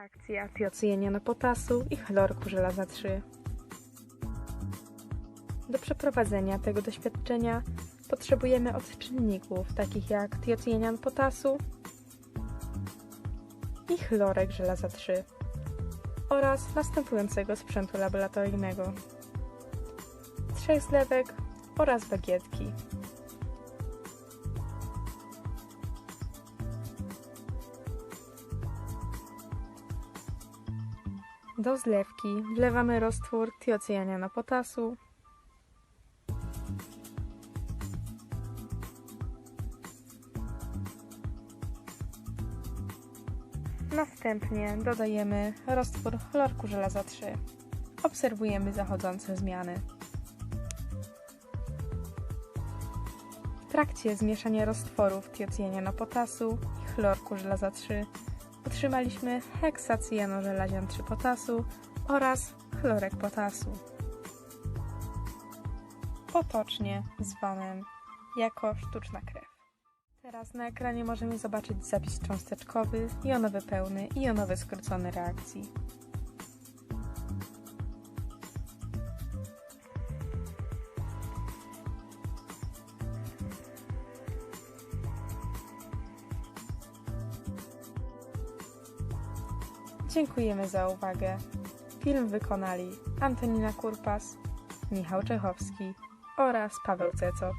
Reakcja tiocjenianu potasu i chlorku żelaza 3. Do przeprowadzenia tego doświadczenia potrzebujemy odczynników takich jak tiocjenian potasu i chlorek żelaza 3 oraz następującego sprzętu laboratoryjnego. Trzech zlewek oraz bagietki. Do zlewki wlewamy roztwór tiocjaniana potasu. Następnie dodajemy roztwór chlorku żelaza 3. Obserwujemy zachodzące zmiany. W trakcie zmieszania roztworów tiocjaniana potasu i chlorku żelaza 3 otrzymaliśmy heksacjanożelazian 3 potasu oraz chlorek potasu. Potocznie zwanym jako sztuczna krew. Teraz na ekranie możemy zobaczyć zapis cząsteczkowy, jonowy pełny i jonowy skrócony reakcji. Dziękujemy za uwagę. Film wykonali Antonina Kurpas, Michał Czechowski oraz Paweł Cecot.